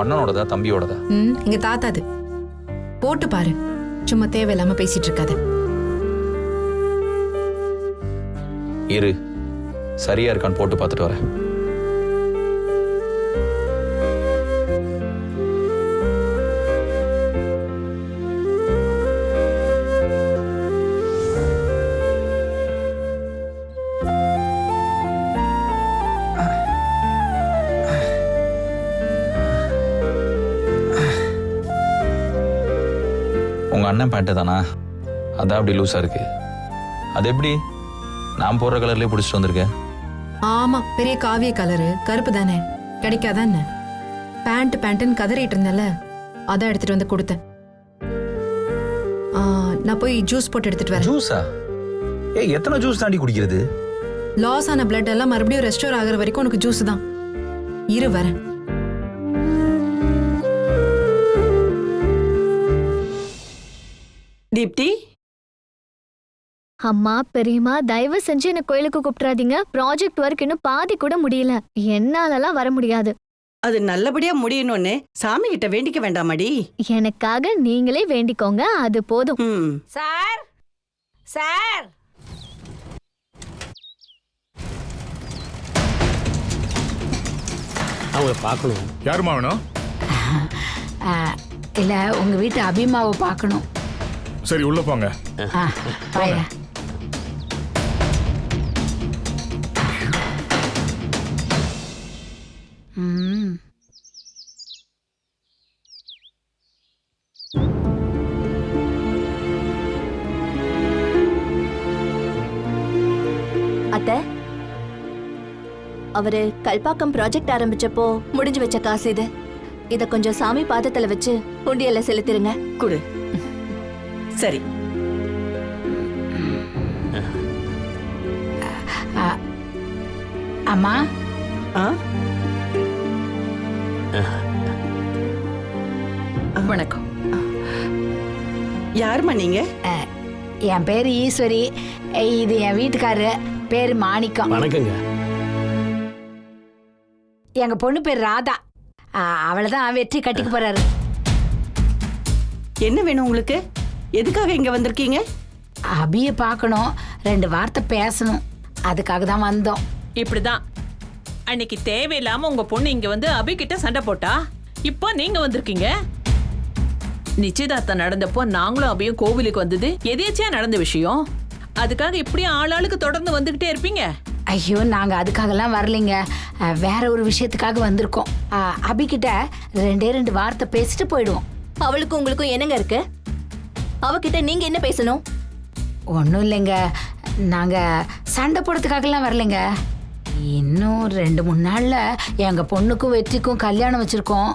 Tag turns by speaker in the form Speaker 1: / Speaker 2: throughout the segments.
Speaker 1: உன் அண்ணனோடதா தம்பியோடதா?
Speaker 2: ம் எங்க தாத்தாது போட்டு பாரு. சும்மா தேவையில்லாம பேசிட்டு இருக்காத
Speaker 1: இரு. சரியா இருக்கான்னு போட்டு பார்த்துட்டு வரேன். அண்ணன் பேண்ட்டு தானா? அதான் அப்படி லூஸா இருக்கு. அது எப்படி? நான் போடுற கலர்லயே பிடிச்சிட்டு வந்திருக்கேன்
Speaker 2: ஆமா பெரிய காவிய கலரு கருப்பு தானே? கிடைக்காதா என்ன பேண்ட் பேண்ட்னு கதறிட்டு இருந்தல அதான் எடுத்துட்டு வந்து கொடுத்தேன். ஆ, நான் போய் ஜூஸ் போட்டு எடுத்துட்டு வரேன்.
Speaker 1: ஜூஸா? ஏய் எத்தனை ஜூஸ் தாண்டி குடிக்கிறது?
Speaker 2: லாஸ் ஆன பிளட் எல்லாம் மறுபடியும் ரெஸ்டோர் ஆகுற வரைக்கும் உனக்கு ஜூஸ் தான். இரு வரேன்.
Speaker 3: தீப்தி?
Speaker 4: அம்மா பெரியம்மா தயவு செஞ்சு என்ன கோயிலுக்கு கூப்பிட்றாதீங்க ப்ராஜெக்ட் ஒர்க் இன்னும் பாதி கூட முடியல. என்னாலலாம் வர முடியாது.
Speaker 3: அது நல்லபடியா முடியணும்னு சாமி கிட்ட வேண்டிக்க வேண்டாமாடி?
Speaker 4: எனக்காக நீங்களே வேண்டிக்கோங்க. அது போதும்.
Speaker 3: ம்.
Speaker 5: சார் சார்
Speaker 6: அவங்கள பார்க்கணும்.
Speaker 7: யாருமா வேணும்?
Speaker 5: இல்ல உங்க வீட்டு அபிமாவை பார்க்கணும்.
Speaker 7: சரி உள்ள போங்க.
Speaker 4: அத்த அவரு கல்பாக்கம் ப்ராஜெக்ட் ஆரம்பிச்சப்போ முடிஞ்சு வச்ச காசு இது. இத கொஞ்சம் சாமி பாதத்துல வச்சு உண்டியல்ல செலுத்திருங்க.
Speaker 3: குடு. சரி.
Speaker 5: அம்மா?
Speaker 3: ஆ?
Speaker 5: வணக்கம்.
Speaker 3: யாரும்மா நீங்க?
Speaker 5: என் பேரு ஈஸ்வரி. இது என் வீட்டுக்காரரு பேரு மாணிக்கம்.
Speaker 6: வணக்கங்க.
Speaker 5: எங்க பொண்ணு பேர் ராதா. அவளை தான் வெற்றி கட்டிக்க போறாரு.
Speaker 3: என்ன வேணும் உங்களுக்கு? எதுக்காக இங்க வந்திருக்கீங்க?
Speaker 5: அபிய பார்க்கணும் ரெண்டு வார்த்தை பேசணும். அதுக்காக தான் வந்தோம்.
Speaker 8: இப்படிதான். அன்னைக்கு தேவையில்லாம உங்க பொண்ணு இங்க வந்து அபிகிட்ட சண்டை போட்டா? இப்போ நீங்க வந்திருக்கீங்க? நிச்சயதார்த்தம் நடந்தப்போ நாங்களும் அபியும் கோவிலுக்கு வந்தது எதேச்சியா நடந்த விஷயம்? அதுக்காக இப்படியே ஆளாளுக்கு தொடர்ந்து வந்துகிட்டே இருப்பீங்க?
Speaker 5: ஐயோ நாங்க அதுக்காகலாம் வரலைங்க. அஹ், வேற ஒரு விஷயத்துக்காக வந்திருக்கோம். அஹ், அபிகிட்ட ரெண்டே ரெண்டு வார்த்தை பேசிட்டு போயிடுவோம்.
Speaker 4: அவளுக்கும் உங்களுக்கும் என்னங்க இருக்கு? அவகிட்ட நீங்க என்ன பேசணும்?
Speaker 5: ஒன்றும் இல்லைங்க. நாங்க சண்டை போடுறதுக்காகலாம் வரலைங்க. இன்னும் ரெண்டு மூணு நாள்ல எங்க பொண்ணுக்கும் வெற்றிக்கும் கல்யாணம் வச்சிருக்கோம்.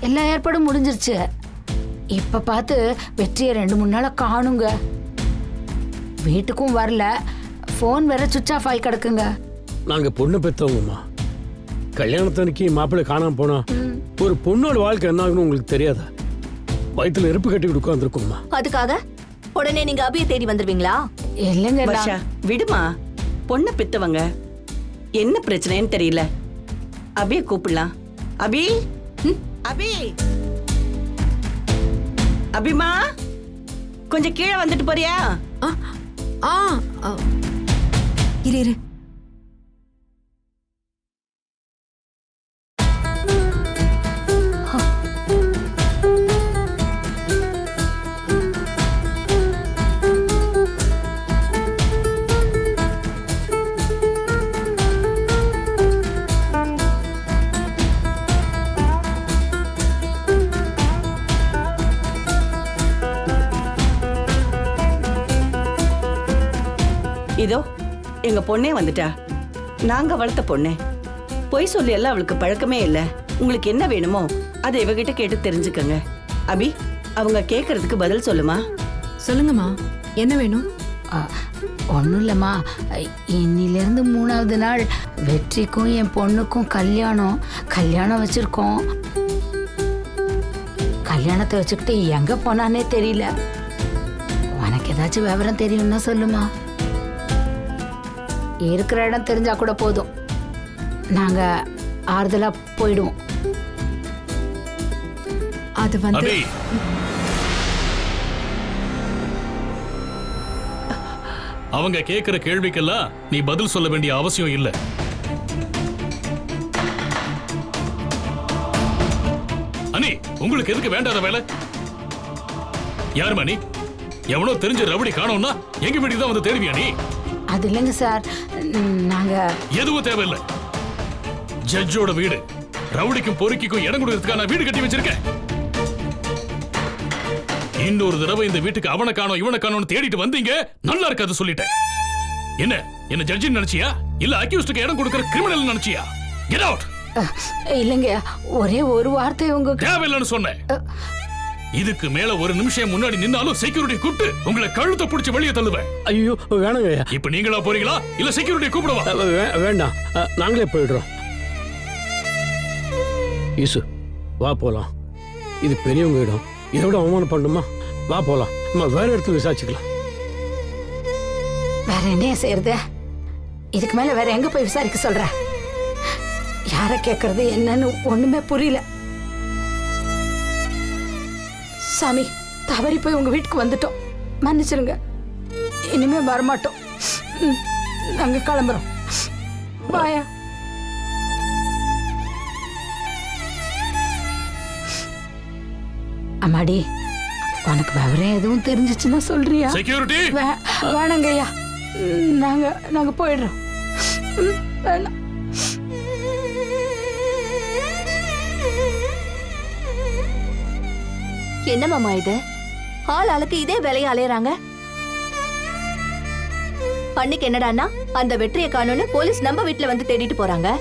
Speaker 5: எல்லா ஏற்பாடும் முடிஞ்சிருச்சு. இப்ப பார்த்து வெற்றியை ரெண்டு மூணு நாளா காணுங்க. வீட்டுக்கும் வரல. ஃபோன் வேற சுவிச் ஆஃப் ஆகி கிடக்குங்க.
Speaker 6: நாங்க பொண்ணு பெற்றவங்கம்மா. கல்யாணத்தன்னைக்கு மாப்பிள்ளை காணாம போனா ஒரு பொண்ணோட வாழ்க்கை என்ன ஆகும்னு உங்களுக்கு தெரியாதா? வயித்துல நெருப்பு கட்டி உட்காந்துருக்கோம்மா
Speaker 4: அதுக்காக? உடனே நீங்க அபியை தேடி வந்துருவீங்களா?
Speaker 5: இல்லைங்க
Speaker 3: வர்ஷா விடுமா. பொண்ணை பெத்தவங்க. என்ன பிரச்சனைன்னு தெரியல. அபிய கூப்பிடலாம். அபி? அபி? அபிமா? கொஞ்சம் கீழே வந்துட்டு போறியா?
Speaker 2: ஆ ஆ ஆ. இரு இரு.
Speaker 3: எங்க பொண்ணே வந்துட்டா. நாங்க வளர்த்த பொண்ணே. பொய் சொல்லி எல்லாம் அவளுக்கு பழக்கமே இல்ல. உங்களுக்கு என்ன வேணுமோ அதை இவகிட்ட கேட்டு தெரிஞ்சுக்கங்க. அபி அவங்க கேக்குறதுக்கு பதில் சொல்லுமா?
Speaker 2: சொல்லுங்கம்மா. என்ன வேணும்?
Speaker 5: ஒன்றும் இல்லைம்மா. இன்னிலேருந்து மூணாவது நாள் வெற்றிக்கும் என் பொண்ணுக்கும் கல்யாணம். கல்யாணம் வச்சிருக்கோம். கல்யாணத்தை வச்சுக்கிட்டு எங்க போனானே தெரியல. உனக்கு ஏதாச்சும் விவரம் தெரியும்னா சொல்லுமா? இருக்கிற இடம் தெரிஞ்சா கூட போதும். நாங்க ஆறுதலா போயிடுவோம்.
Speaker 2: அது வந்து
Speaker 9: அவங்க கேட்கிற கேள்விக்கெல்லாம் நீ பதில் சொல்ல வேண்டிய அவசியம் இல்ல. அனி உங்களுக்கு எதுக்கு வேண்டாத வேலை? யாருமா மணி எவனோ தெரிஞ்ச ரவுடி காணோம்னா எங்க வீட்டுக்கு தான் வந்து தேடுவியா நீ?
Speaker 5: அது இல்லைங்க சார். நாங்க
Speaker 9: எதுவும் தேவையில்லை. ஜட்ஜோட வீடு ரவுடிக்கும் பொறுக்கிக்கும் இடம் கொடுக்கறதுக்கான வீடு கட்டி வச்சிருக்கேன். இன்னொரு தடவை இந்த வீட்டுக்கு அவனை காணோம் இவனை காணோம்னு தேடிட்டு வந்தீங்க நல்லா இருக்காது சொல்லிட்டேன். என்ன என்ன ஜட்ஜின்னு நினைச்சியா? இல்ல அக்யூஸ்டுக்கு இடம் கொடுக்கற கிரிமினல் நினைச்சியா? கெட் அவுட்
Speaker 5: இல்லைங்க ஒரே ஒரு வார்த்தை உங்க
Speaker 9: தேவையில்லைன்னு சொன்னேன். இதுக்கு மேல ஒரு நிமிஷம் முன்னாடி நின்னாலும் செக்யூரிட்டி கூப்பிட்டு உங்களை கழுத்தை பிடிச்சி வெளியே தள்ளுவேன்.
Speaker 6: ஐயோ வேணாங்க ஐயா.
Speaker 9: இப்ப நீங்களா போறீங்களா? இல்ல செக்யூரிட்டி கூப்பிடவா?
Speaker 6: வேண்டாம். நாங்களே போயிடுறோம். ஈசு வா போலாம். இது பெரியவங்க இடம். இதை விட அவமானம் பண்ணுமா வா போலாம். நம்ம வேற இடத்துல விசாரிச்சுக்கலாம்.
Speaker 5: வேற என்ன செய்யறது? இதுக்கு மேல வேற எங்க போய் விசாரிக்க சொல்ற? யார கேக்குறது என்னன்னு ஒண்ணுமே புரியல. சாமி தவறி போய் உங்க வீட்டுக்கு வந்துட்டோம். மன்னிச்சிருங்க. இனிமே வரமாட்டோம். நாங்க கிளம்புறோம். பாயா அம்மாடி உனக்கு விவரம் எதுவும் தெரிஞ்சிச்சுன்னா சொல்றியா?
Speaker 9: செக்யூரிட்டி
Speaker 5: வே- வேணாங்க ஐயா ம், நாங்க நாங்க போயிடுறோம். வேணாம்.
Speaker 4: என்ன மாமா இது? ஆள் ஆளுக்கு இதே வேலையை அலையறாங்க. அன்னைக்கு என்னடான்னா அந்த வெற்றியை காணும்னு போலீஸ் நம்ம வீட்டுல வந்து தேடிட்டு போறாங்க.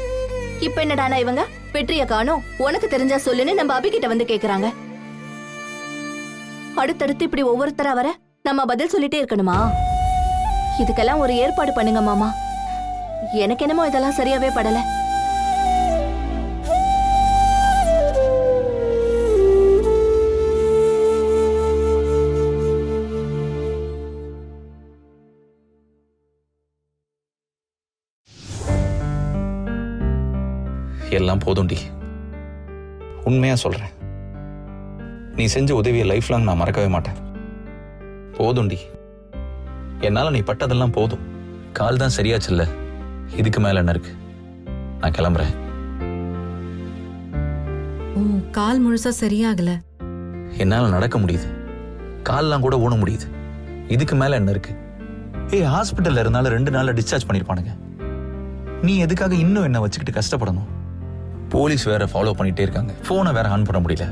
Speaker 4: இப்ப என்னடானா இவங்க? வெற்றியை காணோம். உனக்கு தெரிஞ்சா சொல்லுன்னு நம்ம அபிகிட்ட வந்து கேக்குறாங்க. அடுத்தடுத்து இப்படி ஒவ்வொருத்தரா வர நம்ம பதில் சொல்லிட்டே இருக்கணுமா? இதுக்கெல்லாம் ஒரு ஏற்பாடு பண்ணுங்க மாமா. எனக்கு என்னமோ இதெல்லாம் சரியாவே படலை.
Speaker 1: எல்லாம் போதும்டி. உண்மையா சொல்றேன். நீ செஞ்ச உதவியை லைஃப் லாங் நான் மறக்கவே மாட்டேன். போதும்டி. என்னால நீ பட்டதெல்லாம் போதும். கால் தான் சரியாச்சுல்ல. இதுக்கு மேல என்ன இருக்கு? நான் கிளம்புறேன்.
Speaker 2: உன் கால் முழுசா சரியாகல.
Speaker 1: என்னால நடக்க முடியுது. கால்லாம் கூட ஊன முடியுது. இதுக்கு மேல என்ன இருக்கு? ஏய் ஹாஸ்பிட்டல்ல இருந்தாலும் ரெண்டு நாள்ல டிஸ்சார்ஜ் பண்ணிருப்பானுங்க. நீ எதுக்காக இன்னும் என்ன வச்சுக்கிட்டு கஷ்டப்படணும்? போலீஸ் வேற ஃபாலோ பண்ணிட்டே இருக்காங்க. போனை வேற ஆன் பண்ண முடியல.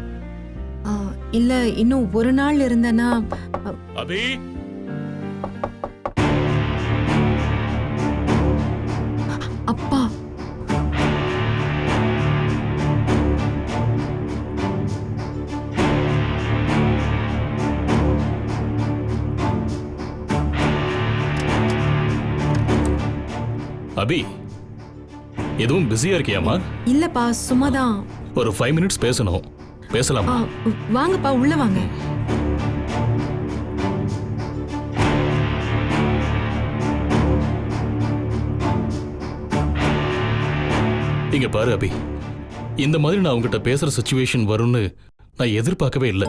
Speaker 2: இல்ல இன்னும் ஒரு நாள் இருந்தேன்னா அ,
Speaker 9: அபி? எதுவும் பிஸியா இருக்கியாமா
Speaker 2: இல்லப்பா சும்மாதான்.
Speaker 9: ஒரு ஃபைவ் மினிட்ஸ் பேசணும். பேசலாமா?
Speaker 2: வாங்கப்பா உள்ள வாங்க.
Speaker 9: இங்க பாரு அபி. இந்த மாதிரி நான் உங்ககிட்ட பேசுற சுச்சுவேஷன் வரும்னு நான் எதிர்பார்க்கவே இல்லை.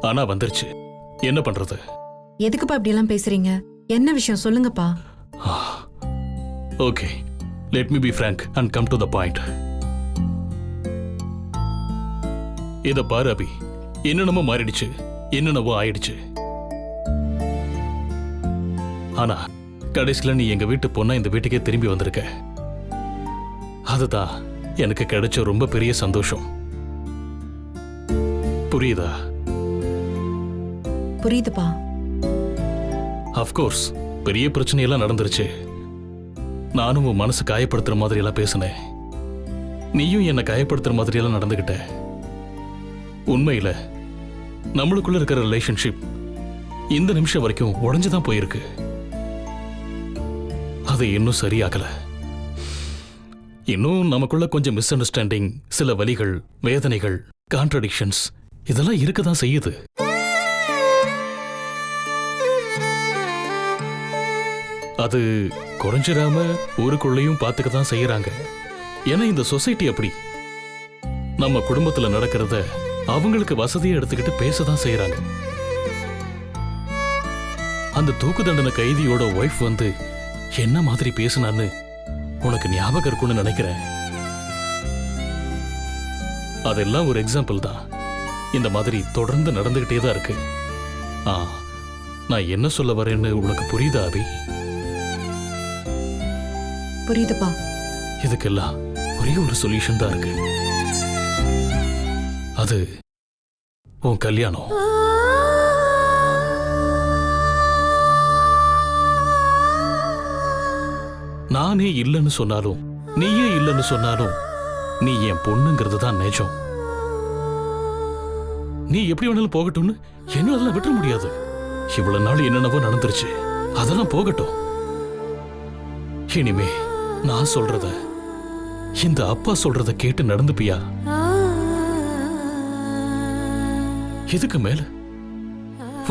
Speaker 9: ஆனா வந்துருச்சு. என்ன பண்றது?
Speaker 2: எதுக்குப்பா இப்படி எல்லாம் பேசுறீங்க? என்ன விஷயம் சொல்லுங்கப்பா.
Speaker 9: Okay. Let me be frank and come to the point இத பாரு அபி. என்னென்னமோ மாறிடுச்சு. என்னென்னவோ ஆயிடுச்சு. ஆனா கடைசியில நீ எங்க வீட்டு பொண்ணா இந்த வீட்டுக்கே திரும்பி வந்திருக்க. அதுதான் எனக்கு கிடைச்ச ரொம்ப பெரிய சந்தோஷம். புரியுதா?
Speaker 2: புரியுதுப்பா.
Speaker 9: அஃப்கோர்ஸ் பெரிய பிரச்சனையெல்லாம் நடந்துருச்சு. நானும் உன் மனசு காயப்படுத்துற மாதிரி எல்லாம் பேசினேன். நீயும் என்னை காயப்படுத்துகிற மாதிரி எல்லாம் நடந்துகிட்ட. உண்மையில நம்மளுக்குள்ள இருக்கிற ரிலேஷன்ஷிப் இந்த நிமிஷம் வரைக்கும் உடைஞ்சுதான் போயிருக்கு. அது இன்னும் சரியாகல இன்னும் நமக்குள்ள கொஞ்சம் மிஸ் அண்டர்ஸ்டாண்டிங் சில வழிகள் வேதனைகள் கான்ட்ரடிக்ஷன்ஸ் இதெல்லாம் இருக்கதான் செய்யுது. அது குறைஞ்சிடாம ஊருக்குள்ளேயும் பார்த்துக்க தான் செய்யறாங்க. ஏன்னா இந்த சொசைட்டி அப்படி. நம்ம குடும்பத்துல நடக்கிறத அவங்களுக்கு வசதியை எடுத்துக்கிட்டு பேச தான் செய்யறாங்க. அந்த தூக்கு தண்டனை கைதியோட ஒய்ஃப் வந்து என்ன மாதிரி பேசினான்னு உனக்கு ஞாபகம் இருக்கும்னு நினைக்கிறேன். அதெல்லாம் ஒரு எக்ஸாம்பிள் தான். இந்த மாதிரி தொடர்ந்து நடந்துகிட்டே தான் இருக்கு. ஆ நான் என்ன சொல்ல வரேன்னு உனக்கு புரியுதா அபி?
Speaker 2: புரியுதுப்பா.
Speaker 9: இதுக்கெல்லாம் ஒரே ஒரு சொல்யூஷன் தான் இருக்கு. அது உன் கல்யாணம். நானே இல்லைன்னு சொன்னாலும் நீயே இல்லைன்னு சொன்னாலும் நீ என் பொண்ணுங்கிறது தான் நிஜம். நீ எப்படி வேணாலும் போகட்டும்னு என்னால விட்டுற முடியாது. இவ்வளவு நாள் என்னென்னவோ நடந்துருச்சு. அதெல்லாம் போகட்டும். இனிமே நான் சொல்றத இந்த அப்பா சொல்றத கேட்டு நடந்துப்பியா? இதுக்கு மேல?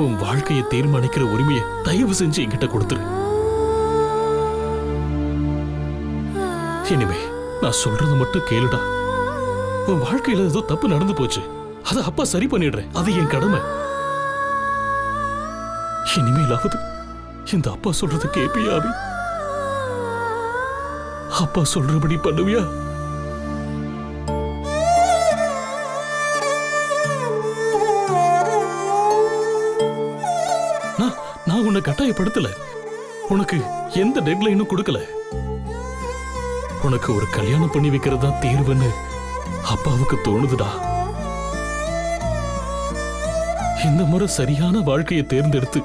Speaker 9: உன் வாழ்க்கையை தீர்மானிக்கிற உரிமையை தயவு செஞ்சு என்கிட்ட கொடுத்துரு. இனிமே நான் சொல்றது மட்டும் கேளுடா. உன் வாழ்க்கையில ஏதோ தப்பு நடந்து போச்சு. அத அப்பா சரி பண்ணிடுறேன். அது என் கடமை. இனிமேலாவது இந்த அப்பா சொல்றத கேப்பியா அப்பா சொல்றபடி பண்ணுவியா? நான் உன்னை கட்டாயப்படுத்தல. உனக்கு எந்த டெட்லைனும் கொடுக்கல. உனக்கு ஒரு கல்யாணம் பண்ணி வைக்கிறது தான் தீர்வுன்னு அப்பாவுக்கு தோணுதுடா. இந்த முறை சரியான வாழ்க்கையை தேர்ந்தெடுத்து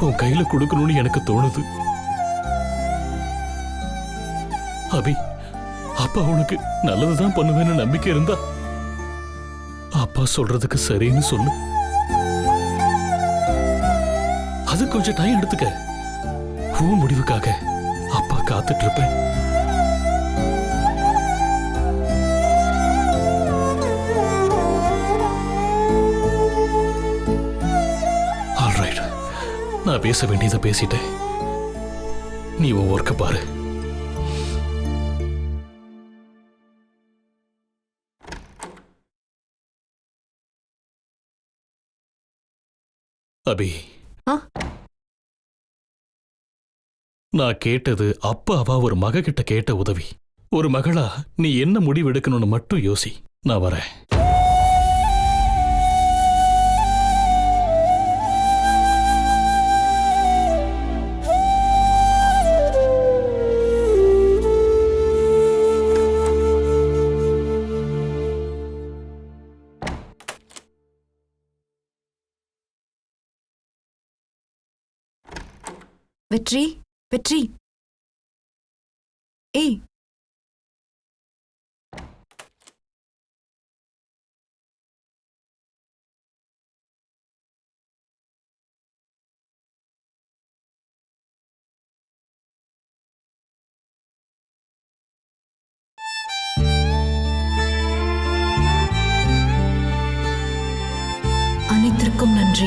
Speaker 9: உன் கையில கொடுக்கணும்னு எனக்கு தோணுது. அபி அப்பா உனக்கு நல்லதுதான் பண்ணுவேன்னு நம்பிக்கை இருந்தா அப்பா சொல்றதுக்கு சரின்னு சொல்லு. அது கொஞ்சம் டைம் எடுத்துக்க. உன் முடிவுக்காக அப்பா காத்துட்டு இருப்பேன் நான் பேச வேண்டியதை பேசிட்டேன். நீ உன் ஒர்க்கை பாரு. அபி? நான் கேட்டது அப்பாவா ஒரு மக கிட்ட கேட்ட உதவி. ஒரு மகளா நீ என்ன முடிவு எடுக்கணும்னு மட்டும் யோசி. நான் வரேன்.
Speaker 2: வெற்றி வெற்றி. ஏய். அனைத்திற்கும் நன்றி.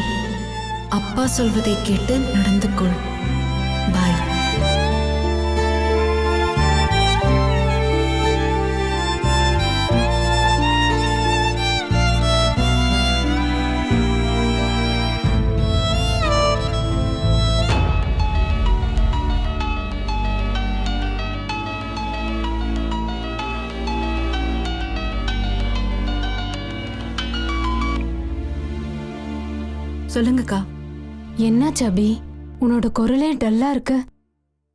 Speaker 2: அப்பா சொல்வதை கேட்டு நடந்து கொள் சொல்லுங்கக்கா.
Speaker 10: என்னாச்சு அபி? உன்னோட குரலே டல்லா இருக்கு.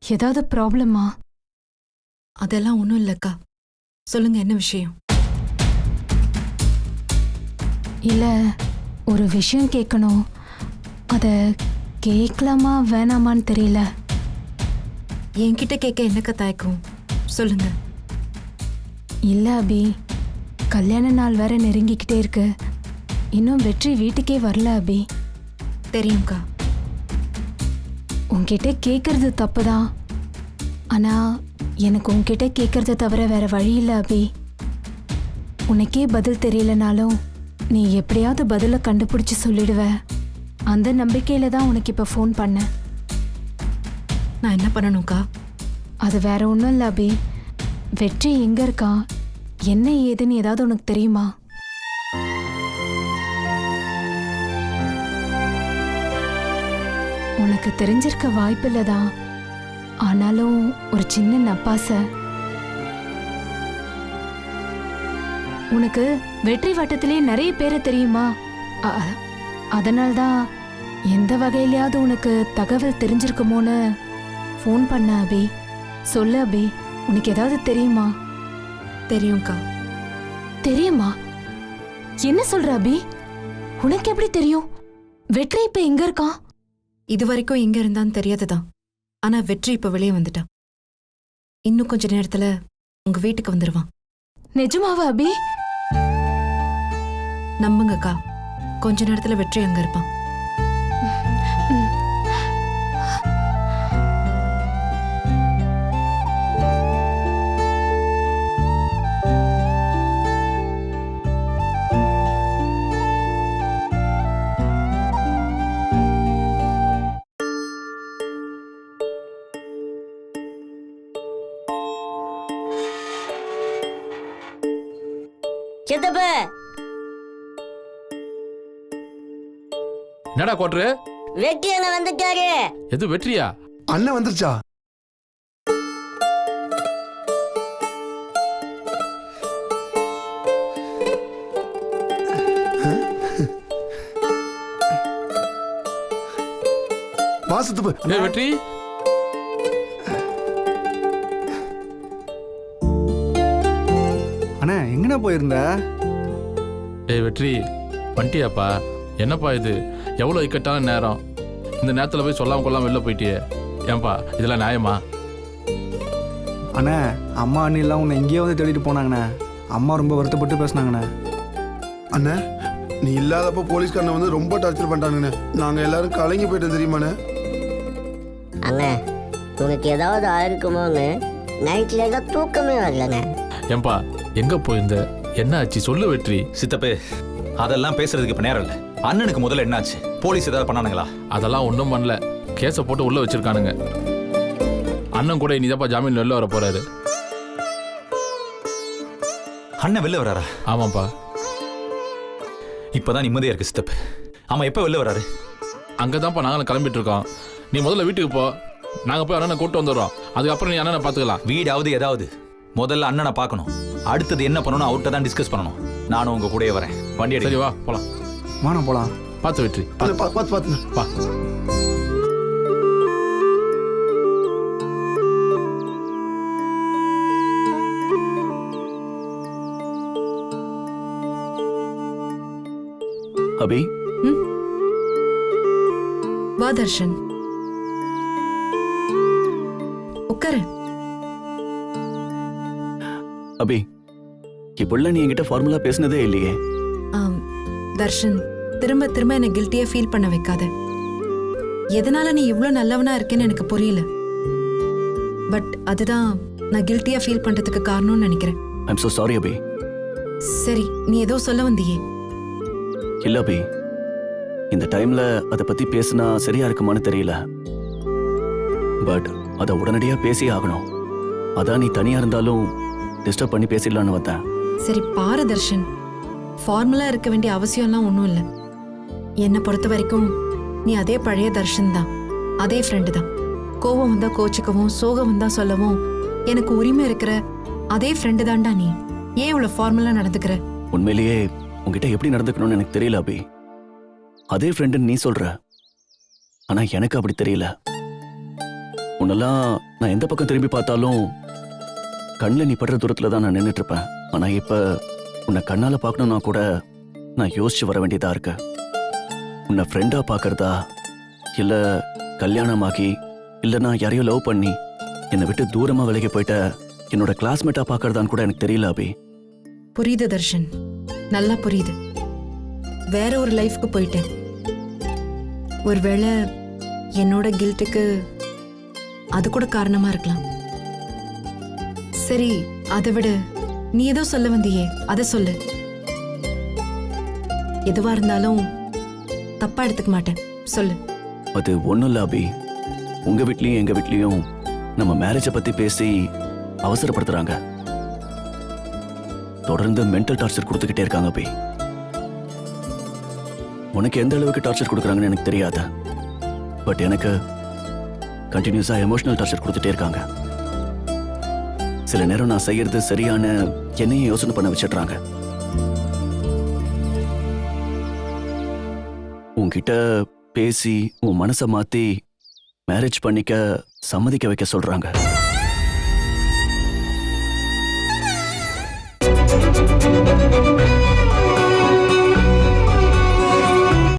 Speaker 10: ஏதாவது ப்ராப்ளமா?
Speaker 2: அதெல்லாம் ஒன்றும் இல்லைக்கா. சொல்லுங்க என்ன விஷயம்?
Speaker 10: இல்ல ஒரு விஷயம் கேட்கணும் அத கேட்கலாமா வேணாமான்னு தெரியல.
Speaker 2: என்கிட்ட கேட்க என்னக்கா தயக்கம்? சொல்லுங்க.
Speaker 10: இல்ல அபி கல்யாண நாள் வேற நெருங்கிக்கிட்டே இருக்கு. இன்னும் வெற்றி வீட்டுக்கே வரல அபி.
Speaker 2: தெரியும்க்கா.
Speaker 10: உன்கிட்ட கேட்கறது தப்புதான் ஆனா எனக்கு உன்கிட்ட கேட்கறத தவிர வேற வழி இல்ல அபி. உனக்கே பதில் தெரியலனாலும் நீ எப்படியாவது பதில கண்டுபிடிச்சு சொல்லிடுவ. அந்த நம்பிக்கையில தான் உனக்கு இப்ப ஃபோன் பண்ணேன்
Speaker 2: நான் என்ன பண்ணணும்க்கா?
Speaker 10: அது வேற ஒன்றும் இல்லை அபி. வெற்றி எங்க இருக்கா? என்ன ஏதுன்னு ஏதாவது உனக்கு தெரியுமா? உனக்கு தெரிஞ்சிருக்க வாய்ப்பில்லைதான் ஆனாலும் ஒரு சின்ன நப்பாசை. உனக்கு வெற்றி வட்டத்திலே நிறைய பேரை தெரியுமா? அதனால்தான் எந்த வகையிலயாவது உனக்கு தகவல் தெரிஞ்சிருக்குமோன்னு ஃபோன் பண்ண அபி. சொல்லு அபி உனக்கு ஏதாவது தெரியுமா?
Speaker 2: தெரியும்க்கா.
Speaker 10: தெரியுமா? என்ன சொல்ற அபி? உனக்கு எப்படி தெரியும்? வெற்றி இப்ப எங்க இருக்கான்?
Speaker 2: இது வரைக்கும் எங்க இருந்தான்னு தெரியாதுதான். ஆனா வெற்றி இப்ப வெளியே வந்துட்டான். இன்னும் கொஞ்ச நேரத்துல உங்க வீட்டுக்கு வந்துருவான்.
Speaker 10: நிஜமாவா அபி?
Speaker 2: நம்புங்கக்கா. கொஞ்ச நேரத்துல வெற்றி அங்க இருப்பான்.
Speaker 11: சித்தப்ப
Speaker 12: என்னடா கோட்ரு?
Speaker 11: வெற்றி அண்ணா வந்துட்டாரு.
Speaker 12: எது வெற்றியா?
Speaker 13: அண்ணன் வந்துருச்சா? வாசத்துப்பு
Speaker 12: வெற்றி.
Speaker 13: எங்கண்ணா போயிருந்த?
Speaker 12: டேய் வெற்றி வண்டியாப்பா என்னப்பா இது? எவ்வளோ இக்கட்டான நேரம். இந்த நேரத்தில் போய் சொல்லாம கொள்ளாம வெளில போயிட்டியே. ஏன்பா இதெல்லாம் நியாயமா?
Speaker 13: அண்ணா அம்மா அண்ணிலாம் உன்னை இங்கேயே வந்து தேடிட்டு போனாங்கண்ணே. அம்மா ரொம்ப வருத்தப்பட்டு பேசினாங்கண்ணே.
Speaker 14: அண்ணா நீ இல்லாதப்போ போலீஸ்காரனை வந்து ரொம்ப டார்ச்சர் பண்ணிட்டானுங்கண்ணே. நாங்கள் எல்லாரும் கலங்கி போயிட்டோம் தெரியுமாண்ணே
Speaker 11: அண்ணே? உனக்கு ஏதாவது ஆயிருக்குமோன்னு நைட்ல எல்லாம் தூக்கமே வரலண்ணே.
Speaker 12: ஏன்பா எங்க போயிருந்த? என்ன ஆச்சு? சொல்லு வெற்றி.
Speaker 1: சித்தப்பு அதெல்லாம் பேசுறதுக்கு இப்ப நேரம் இல்ல. அண்ணனுக்கு முதல்ல என்னாச்சு? போலீஸ் ஏதாவது பண்ணானுங்களா?
Speaker 12: அதெல்லாம் ஒன்றும் பண்ணல. கேஸை போட்டு உள்ள வச்சிருக்கானுங்க. அண்ணன் கூட இனிதாப்பா ஜாமீன் வெளில வர போறாரு.
Speaker 1: அண்ணன் வெளில வராரா?
Speaker 12: ஆமாப்பா.
Speaker 1: இப்பதான் நிம்மதியா இருக்கு சித்தப்பு. ஆமா எப்ப வெளில வராரு?
Speaker 12: அங்கதான்ப்பா நாங்களும் கிளம்பிட்டு இருக்கோம் நீ முதல்ல வீட்டுக்கு போ. நாங்க போய் அண்ணனை கூட்டு வந்துடுறோம். அதுக்கப்புறம் நீ அண்ணனை பார்த்துக்கலாம்
Speaker 1: வீடாவது ஏதாவது. முதல்ல அண்ணனை பார்க்கணும் அடுத்தது என்ன பண்ணணும் அவர்கிட்ட தான் டிஸ்கஸ் பண்ணணும். நானும் உங்க கூடயே வரேன். வண்டி
Speaker 12: சரி
Speaker 1: எடுத்து
Speaker 12: வா போலாம்.
Speaker 13: வாண்ணா போலாம்.
Speaker 12: பார்த்து வெற்றி.
Speaker 14: பார்த்து பார்த்துண்ணே
Speaker 12: வா.
Speaker 1: அபி?
Speaker 2: வா தர்ஷன். உட்காரு.
Speaker 1: அபி இப்படிலாம் நீ என்கிட்ட ஃபார்முலா பேசினதே இல்லையே.
Speaker 2: ஆம், தர்ஷன் திரும்ப திரும்ப என்னை கில்ட்டியா ஃபீல் பண்ண வைக்காத. எதனால நீ இவ்ளோ நல்லவனா இருக்கேன்னு எனக்கு புரியல. பட் அதுதான் நான் கில்ட்டியா ஃபீல் பண்றதுக்கு காரணம்னு நினைக்கிறேன்.
Speaker 1: ஐம் so சாரி அபி
Speaker 2: சரி நீ ஏதோ சொல்ல வந்தியே.
Speaker 1: இல்ல அபி இந்த டைம்ல அதை பத்தி பேசினா சரியா இருக்குமான்னு தெரியல. பட் அதை உடனடியா பேசி ஆகணும். அதான் நீ தனியா இருந்தாலும் டிஸ்டர்ப் பண்ணி பேசிடலான்னு வந்தேன்.
Speaker 2: சரி பாரு தர்ஷன் ஃபார்முலா இருக்க வேண்டிய அவசியம்லாம் ஒன்றும் இல்லை. என்னை பொறுத்த வரைக்கும் நீ அதே பழைய தர்ஷன் தான். அதே ஃப்ரெண்டு தான். கோவம் வந்தா கோச்சிக்கவும் சோகம் வந்தா சொல்லவும் எனக்கு உரிமை இருக்கிற அதே ஃப்ரெண்டு தான்டா நீ. ஏன் இவ்வளோ ஃபார்முலா நடந்துக்கிற?
Speaker 1: உண்மையிலேயே உன்கிட்ட எப்படி நடந்துக்கணும்னு எனக்கு தெரியல அபி. அதே ஃப்ரெண்டுன்னு நீ சொல்ற. ஆனா எனக்கு அப்படி தெரியல. உன்னெல்லாம் நான் எந்த பக்கம் திரும்பி பார்த்தாலும் கண்ணில் நீ படுற தூரத்தில் தான் நான் நின்றுட்டு இருப்பேன். ஆனா இப்ப உன்னை கண்ணால பார்க்கணும்னா கூட நான் யோசிச்சு வர வேண்டியதா இருக்கு. உன்னை ஃப்ரெண்டா பார்க்கறதா? இல்ல கல்யாணமாகி இல்ல நான் யாரையோ லவ் பண்ணி என்னை விட்டு தூரமா விலகி போயிட்ட என்னோட கிளாஸ்மேட்டா பார்க்கறதான்னு கூட எனக்கு தெரியல அபி.
Speaker 2: புரியுது தர்ஷன். நல்லா புரியுது. வேற ஒரு லைஃப்க்கு போயிட்டேன். ஒருவேளை என்னோட கில்ட்டுக்கு அது கூட காரணமா இருக்கலாம். சரி அதை விட. நீ ஏதோ சொல்ல வந்தியே அதை சொல்லு. எதுவா இருந்தாலும் தப்பா எடுத்துக்க மாட்டேன். சொல்லு.
Speaker 1: அது ஒன்றும் இல்லை அபி.
Speaker 15: உங்க வீட்லயும் எங்க வீட்லயும் நம்ம மேரேஜை பத்தி பேசி அவசரப்படுத்துறாங்க. தொடர்ந்து மென்டல் டார்ச்சர் கொடுத்துக்கிட்டே இருக்காங்க அபி. உனக்கு எந்த அளவுக்கு டார்ச்சர் கொடுக்குறாங்கன்னு எனக்கு தெரியாது. பட் எனக்கு கண்டினியூஸா எமோஷனல் டார்ச்சர் கொடுத்துட்டே இருக்காங்க. சில நேரம் நான் செய்யறது சரியான என்னையும் யோசனை பண்ண வச்சிடுறாங்க. உன்கிட்ட பேசி உன் மனசை மாத்தி மேரேஜ் பண்ணிக்க சம்மதிக்க வைக்க சொல்றாங்க. thank you